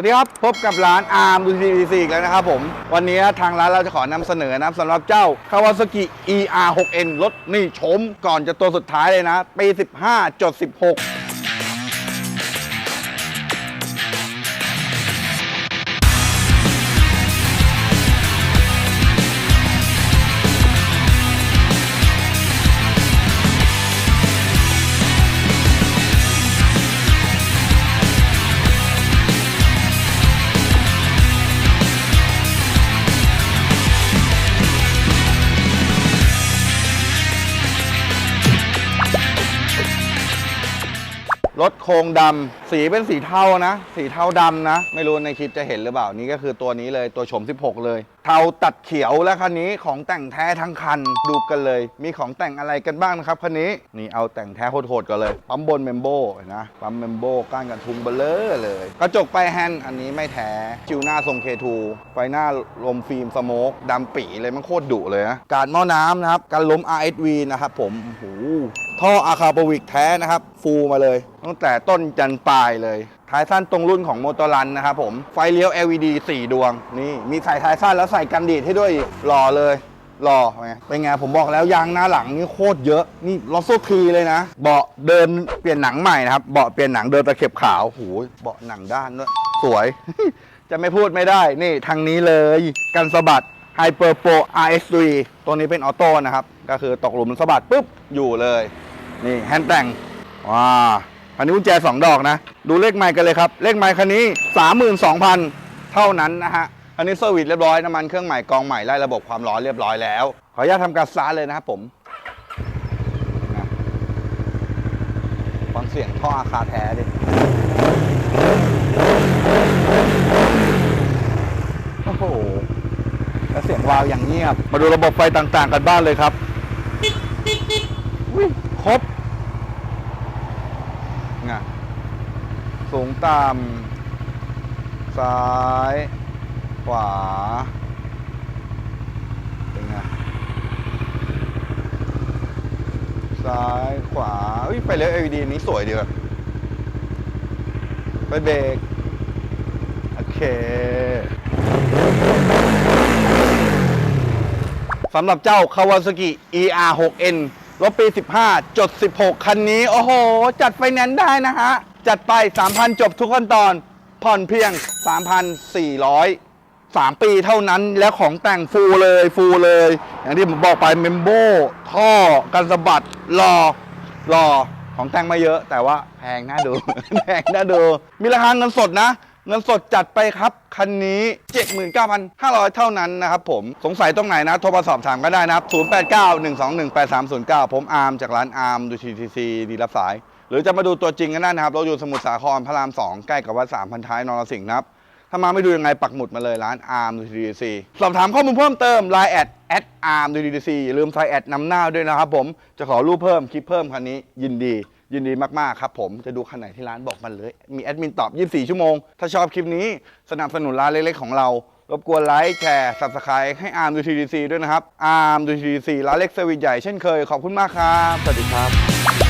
วัสดีครับ พบกับร้านอาร์มดูทีดีซีอีกแล้วนะครับผม วันนี้ทางร้านเราจะขอนำเสนอนะครับสำหรับเจ้า Kawasaki ER6N รถนี่ชมก่อนจะตัวสุดท้ายเลยนะ ปี 15.16 รถโครงดำ สีเป็นสีเทานะ สีเทาดำนะ ไม่รู้ในคลิปจะเห็นหรือเปล่า นี่ก็คือตัวนี้เลยตัวชม 16 เลย เทาตัดเขียวและคันนี้ของแต่งแท้ทั้งคันดูกันเลย มีของแต่งอะไรกันบ้างนะครับคันนี้นี่เอาแต่งแท้โหดๆกันเลย ปั๊มบนเมมโบนะปั๊มเมมโบก้านกันทุงเบลเลอร์เลย กระจกไปแฮนด์อันนี้ไม่แท้จิวหน้าทรง K2 ไฟหน้าลมฟิล์มสโมกดำปีเลยมันโคตรดุเลยนะการหม้อน้ำนะครับการล้ม RSV นะครับผมโอ้โหท่ออาคาปวิกแท้นะครับ ฟูมาเลย ตั้งแต่ต้นจันปลายเลย ท้ายสั้นตรงรุ่นของโมโตรันนะครับผม ไฟเลี้ยว LED 4 ดวง นี่ มีใส่ท้ายสั้นแล้วใส่กันดีดให้ด้วยหล่อเลยหล่อไงเป็นไงผมบอกแล้วยางหน้าหลังนี่โคตรเยอะ นี่ลอสโซทีเลยนะ เบาะเดินเปลี่ยนหนังใหม่นะครับ เบาะเปลี่ยนหนังเดินตะเข็บขาวโอ้ยเบาะหนังด้านด้วยสวย จะไม่พูดไม่ได้ นี่ทางนี้เลย กันสะบัด Hyper Pro RS3 ตัวนี้เป็นออโต้นะครับ ก็คือตกหลุมสะบัดปุ๊บอยู่เลย นี่แฮนด์แต่งว้า คันนี้กุญแจ 2 ดอกนะ ดูเลขไมค์กันเลยครับ เลขไมค์คันนี้ 32,000 เท่านั้นนะฮะคันนี้เซอร์วิสเรียบร้อย น้ำมันเครื่องใหม่กองใหม่ไล่ระบบความร้อนเรียบร้อยแล้ว ขออนุญาตทำการสตาร์ทเลยนะครับผมฟังเสียงท่ออาคาแท้ดิโอ้โหแล้วเสียงวาวอย่างเงียบ มาดูระบบไฟต่างๆ กันบ้างเลยครับครบ ไงสูงต่ำซ้าย ขวา เป็นไง ซ้ายขวาอุ้ยไฟเลี้ยว LED นี้สวยดีว่ะไฟเบรกโอเคสำหรับเจ้า Kawasaki ER6N รถปี 15 จด 16 คันนี้ โอ้โห จัดไฟแนนซ์ได้นะฮะ จัดไป 3,000 จบทุกขั้นตอน ผ่อนเพียง 3,400 3 ปีเท่านั้นแล้วของแต่งฟูลเลยฟูลเลย อย่างที่ผมบอกไปเมมโบท่อกันสะบัดรอรอของแต่งมาเยอะ แต่ว่าแพงน่าดู แพงน่าดู มีราคาเงินสดนะ เงินสดจัดไปครับ คันนี้ 79,500 เท่านั้นนะครับผมสงสัยตรงไหนนะ โทรมาสอบถามก็ได้นะครับ 0891218309 ผมอาร์มจากร้านอาร์มดูทีทีซีดีรับสาย หรือจะมาดูตัวจริงกันได้นะครับ เราอยู่สมุทรสาครพระราม 2 ใกล้กับวัดสามพันท้ายนรสิงห์นะครับ ถ้ามาไม่ดูยังไงปักหมุดมาเลยร้านอาร์มดูทีดีซีสอบถามข้อมูลเพิ่มเติม Line แอดแอดอาร์มดูทีดีซีอย่าลืมใส่แอดนำหน้าด้วยนะครับผมจะขอรูปเพิ่มคลิปเพิ่มคันนี้ยินดี ยินดีมาก ๆ ครับผมจะดูคันไหนที่ร้านบอกมันเลย มีแอดมินตอบ 24 ชั่วโมง ถ้าชอบคลิปนี้สนับสนุนร้านเล็กๆของเรา รบกวนไลค์แชร์ subscribe ให้อาร์มดูทีดีซีด้วยนะครับอาร์มดูทีดีซีร้านเล็กเซอร์วิสใหญ่เช่นเคยขอบคุณมากครับสวัสดีครับ